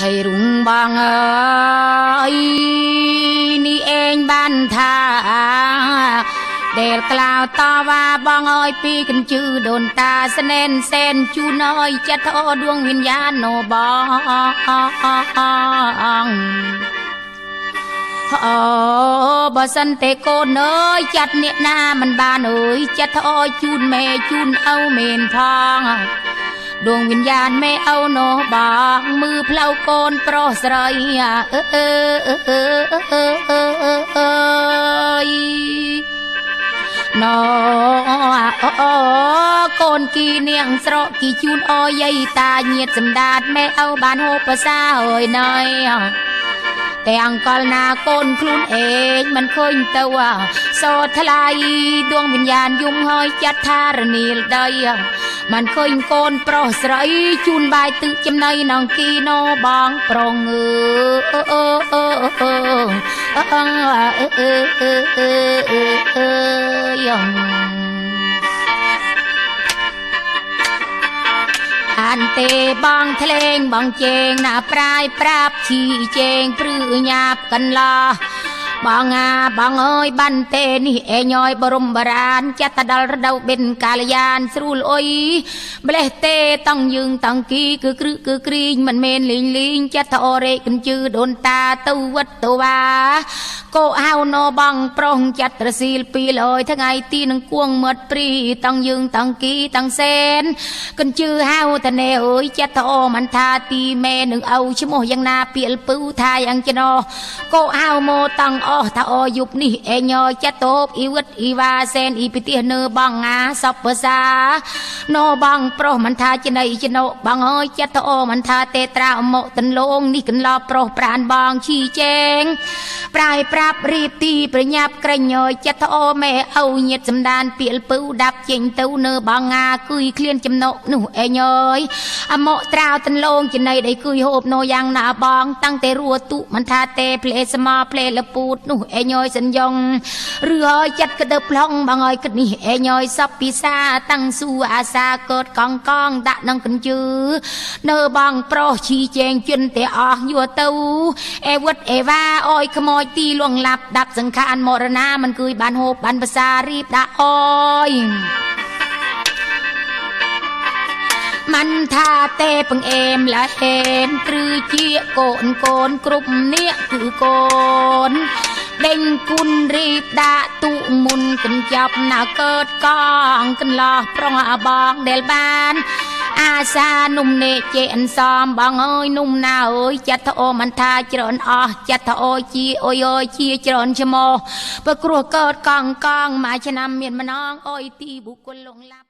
ថៃរុងបងអើយនេះឯងបានថាដែលក្លាវតវ៉ាបងអើយពីកញ្ជឺដូនតាស្នេនសែនជូនអើយចិត្តអដួងវិញ្ញាណណូបងអូបើសិនទេកូនអើយចាត់អ្នកណាមិនបានអើយចិត្តអើយជូនមេជូនឪមែនផង ដួងវិញ្ញាណមេឪនោះបងมือផ្លូវកូនប្រុសស្រីអើអើអើអើអើអើយណូអូកូនគីនាងស្រកគីជូនអយាយតាញាតសម្ដាតមេឪបានហូបភាសាហើយណៃទាំងកលណាកូនខ្លួនឯងមិនឃើញទៅសោថ្លៃ ដួងវិញ្ញាណយំហើយចាត់ថារនីលដី មិនឃើញកូនប្រុសស្រីជូនបាយទឹកចំណីនងគីណូបងប្រងអើអើអើអើអើអើអើអើអើយ៉ាងអានទេបងធ្លេងបងជេងណាប្រាយប្រាប់ឈីជេងព្រឺញាបកន្លោះ បងអាបងអើយបានទេនេះអេញយបរមបរានចាត់តដល់រដូវបិនកាលយានស្រួលអុយម្លេះទេតង់យើងតង់គីគឺគ្រឹកគឺគ្រីងមិនមែនលីងលីងចាត់តអរេកញ្ជឺដូនតាទៅវត្តទៅវាកោហៅណបងប្រុសចាត់រស៊ីលពីលយថ្ងៃទីនឹងគួងមាត់ព្រីតង់យើងតង់គីតង់សែនកញ្ជឺហៅតនេអើយចាត់តអមិនថាទីមេនឹងឪឈ្មោះយ៉ាងណាពីលពៅថាយ៉ាងចណោកោហៅមកតង់អស់ថាអយុបនេះអេញយចាត់តបអ៊ីវិតអ៊ីវ៉ាសែនអ៊ីពិទេសនៅបងងាសពភាសាណូបងប្រុសមិនថាចណៃចណោបងអើយចាត់តអមិនថាទេត្រាមកតនលងនេះកន្លោប្រុសប្រានបងឈីជែងប្រាយប្រាប់រៀបទីប្រញាប់ក្រញយចិត្តអូមេឪញាតសំដានពីលពៅដាប់ចេញទៅនៅបងងាគួយឃ្លានចំណុកនោះអេញយអមកត្រាវតនលងចំណៃដៃគួយហូបណូយ៉ាងណាបង តាំងតែរួទុមិនថាទេផ្លេស្មោផ្លេលពូតនោះអេញយសិនយ៉ងឬហើយចិត្តក្តឹបឡងបងអើយគិតនេះអេញយសពពិសាតាំងសួរអាសាកតកងកងដាក់នឹងកញ្ជឺនៅបងប្រុសឈីជែងជន់តែអស់យួរទៅអេវុតអេវ៉ាអយខ្មោចទីលួងឡាប់ដាប់សង្ខានមរណាមិនគួយបានហូបបានភាសារៀបដាក់អយមិនថាទេបង្អែមละហេនគ្រឺជាកូនកូនគ្រប់នេះគឺកូន ដេញគុណរៀបដាក់ទុមុនកញ្ចប់ណាកើតកងកន្លោះប្រងអបងដែលបានអាសានុំនេចេអនសំបងអើយនុំណាអើយចាត់ទៅអូមិនថាច្រើនអស់ចាត់ទៅអូជាអូយអើយជាច្រើនឈ្មោះព្រោះគ្រោះកើតកងកងមួយឆ្នាំមានម្ដងអើយទីបុគ្គលលងឡាប់